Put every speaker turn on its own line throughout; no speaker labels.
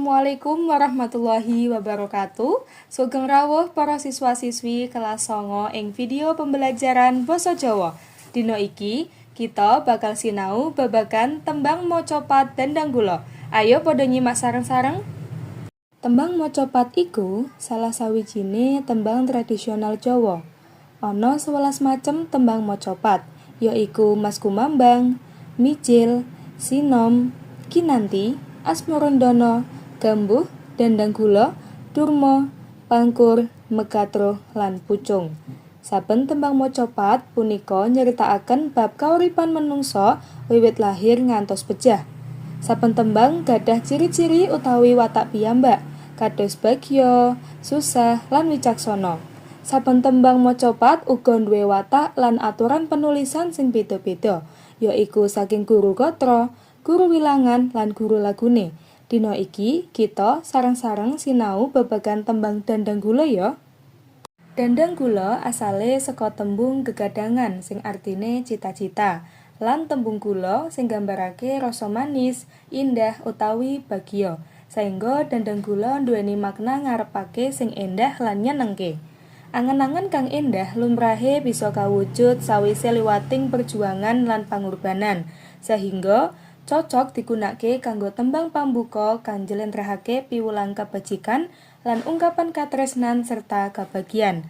Assalamualaikum warahmatullahi wabarakatuh. Sugeng rawuh para siswa-siswi kelas songo ing video pembelajaran basa Jawa. Dino iki kita bakal sinau babagan tembang mocopat dendang gula. Ayo padha nyimak sareng-sareng. Tembang mocopat iku salah sawijine tembang tradisional Jawa. Ana 11 macem tembang mocopat, yaiku Mas Kumambang, Mijil, Sinom, Kinanti, Asmorondana, Gambuh, Dandang Gula, Durma, Pangkur, Megatro, lan Pucung. Saben tembang mocopat punika nyeritakaken bab kauripan menungso wiwit lahir ngantos pejah. Saben tembang gadah ciri-ciri utawi watak piyambak, kados bagya, susah, lan wicaksana. Saben tembang mocopat uga duwe watak lan aturan penulisan sing beda-beda, yaiku saking guru gatra, guru wilangan lan guru lagune. Dino iki kita sarang-sarang sinau babagan tembang dandang gula ya. Dandang gula asale saka tembung gegadangan sing artine cita-cita lan tembung gula sing gambarake rasa manis, indah utawi bagya. Saengga dandang gula duweni makna ngarepake sing endah lan nyenengke. Angen-angen kang endah lumrahe bisa kawujud sawise liwating perjuangan lan pangorbanan, sehingga cocok digunakake kanggo tembang pambuka kang njlentrehake piwulang kebajikan lan ungkapan katresnan serta kebagian.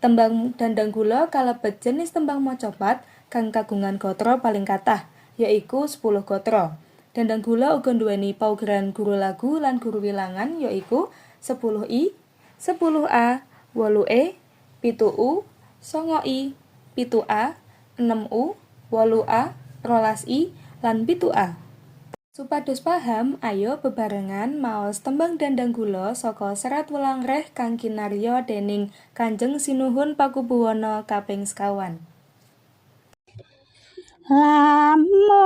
Tembang dandang gula kalebet jenis tembang mocopat kang kagungan gatra paling kathah, yaiku 10 gatra. Dandang gula uga nduweni paugeran guru lagu lan guru wilangan yaiku 10i, 10a, 8e, 7u, 9i, 7a, 6u, 8a, 12i, lan pitu A. Supados paham, ayo bebarengan maos tembang dandang gula saka serat welang reh kang dening Kanjeng Sinuhun Pakubuwana kaping sekawan.
Lamun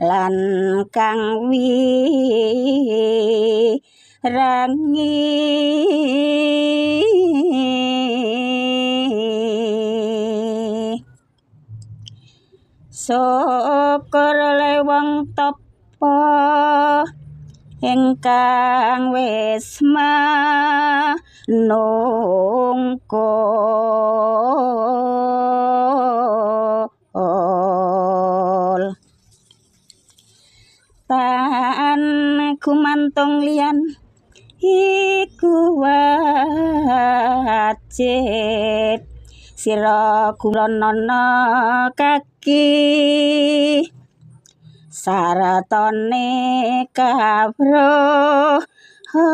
lan kang rangi syukur lewang tapa ingkang wis iku mantong lian iku wajib sira gumronana kaki saratane kabro ha.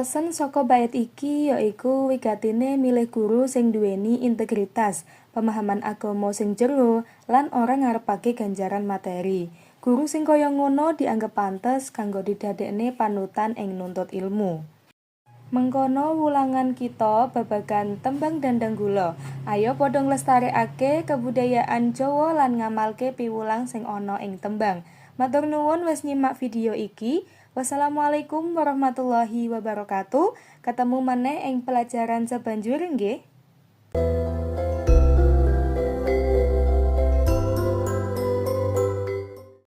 Pesen saka bait iki yaiku wigatine milih guru sing duweni integritas, pemahaman agama sing jero, lan ora ngarepake ganjaran materi. Guru sing kaya ngono dianggep pantes kanggo didadekne panutan ing nuntut ilmu. Mengkono wulangan kita babagan tembang dandang gula. Ayo padha nglestarekake kebudayaan Jawa lan ngamalke piwulang sing ana ing tembang. Matur nuwun wis nyimak video iki. Wassalamualaikum warahmatullahi wabarakatuh. Ketemu meneh ing pelajaran sabanjure nggih.